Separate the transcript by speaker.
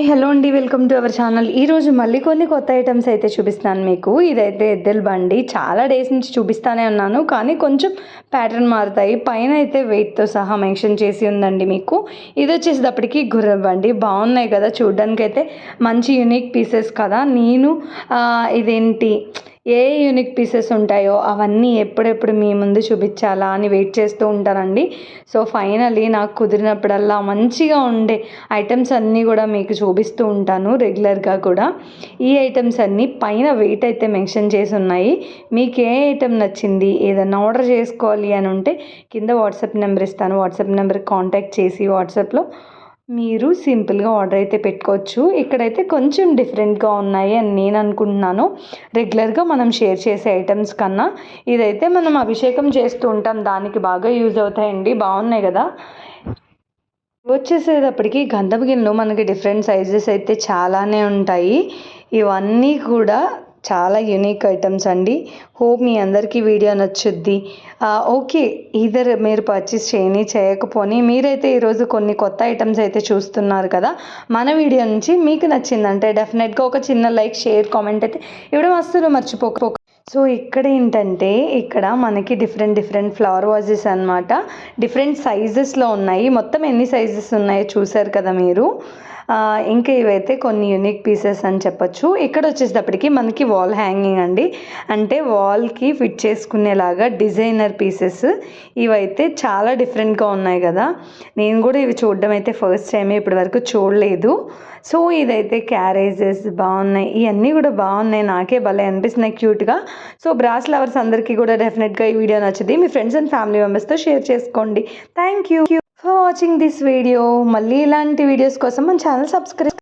Speaker 1: Hi hello అండి. Welcome to our channel. ఈరోజు మళ్ళీ కొన్ని కొత్త ఐటమ్స్ అయితే చూపిస్తాను మీకు. ఇదైతే ఎద్దెల బండి. చాలా డేస్ నుంచి చూపిస్తానే ఉన్నాను కానీ కొంచెం ప్యాటర్న్ మారుతాయి. పైన అయితే వెయిట్తో సహా మెన్షన్ చేసి ఉందండి మీకు. ఇది వచ్చేసేటప్పటికి గుర్ర బండి. బాగున్నాయి కదా చూడడానికి అయితే మంచి యూనిక్ పీసెస్ కదా. నేను ఇదేంటి? ఏ యూనిక్ పీసెస్ ఉంటాయో అవన్నీ ఎప్పుడెప్పుడు మీ ముందు చూపించాలా అని వెయిట్ చేస్తూ ఉంటానండి. సో ఫైనలీ నాకు కుదిరినప్పుడల్లా మంచిగా ఉండే ఐటమ్స్ అన్నీ కూడా మీకు చూపిస్తూ ఉంటాను రెగ్యులర్గా కూడా. ఈ ఐటమ్స్ అన్నీ పైన వెయిట్ అయితే మెన్షన్ చేసి ఉన్నాయి. మీకు ఏ ఐటమ్ నచ్చింది ఏదైనా ఆర్డర్ చేసుకోవాలి అని ఉంటే కింద వాట్సాప్ నెంబర్ ఇస్తాను. వాట్సాప్ నెంబర్కి కాంటాక్ట్ చేసి వాట్సాప్లో మీరు సింపుల్గా ఆర్డర్ అయితే పెట్టుకోవచ్చు. ఇక్కడైతే కొంచెం డిఫరెంట్గా ఉన్నాయి అని నేను అనుకుంటున్నాను. రెగ్యులర్గా మనం షేర్ చేసే ఐటమ్స్ కన్నా ఇదైతే మనం అభిషేకం చేస్తూ ఉంటాం. దానికి బాగా యూజ్ అవుతాయండి. బాగున్నాయి కదా. వచ్చేసేటప్పటికి గంధపు గిన్నెలు మనకి డిఫరెంట్ సైజెస్ అయితే చాలానే ఉంటాయి. ఇవన్నీ కూడా చాలా యూనిక్ ఐటమ్స్ అండి. హోప్ మీ అందరికీ వీడియో నచ్చుద్ది. ఓకే ఇదర్ మీరు పర్చేస్ చేయని చేయకపోని మీరైతే ఈరోజు కొన్ని కొత్త ఐటమ్స్ అయితే చూస్తున్నారు కదా మన వీడియో నుంచి మీకు నచ్చిందంటే డెఫినెట్గా ఒక చిన్న లైక్ షేర్ కామెంట్ అయితే ఇవ్వడం అస్సలు మర్చిపోక. సో ఇక్కడ ఏంటంటే ఇక్కడ మనకి డిఫరెంట్ డిఫరెంట్ ఫ్లవర్ వాజెస్ అనమాట డిఫరెంట్ సైజెస్లో ఉన్నాయి. మొత్తం ఎన్ని సైజెస్ ఉన్నాయో చూసారు కదా మీరు? ఇంకా ఇవైతే కొన్ని యూనిక్ పీసెస్ అని చెప్పొచ్చు. ఇక్కడ వచ్చేటప్పటికి మనకి వాల్ హ్యాంగింగ్ అండి. అంటే వాల్కి ఫిట్ చేసుకునేలాగా డిజైనర్ పీసెస్ ఇవైతే చాలా డిఫరెంట్గా ఉన్నాయి కదా. నేను కూడా ఇవి చూడడం అయితే ఫస్ట్ టైమే ఇప్పటి వరకు చూడలేదు. సో ఇదైతే క్యారేజెస్ బాగున్నాయి. ఇవన్నీ కూడా బాగున్నాయి. నాకే భలే అనిపిస్తున్నాయి క్యూట్గా సో బ్రాస్ లవర్స్ అందరికీ కూడా డెఫినెట్గా ఈ వీడియో నచ్చింది మీ ఫ్రెండ్స్ అండ్ ఫ్యామిలీ మెంబర్స్తో షేర్ చేసుకోండి. Thank you for watching this video మళ్ళీ ఇలాంటి వీడియోస్ కోసం మన ఛానల్ సబ్స్క్రైబ్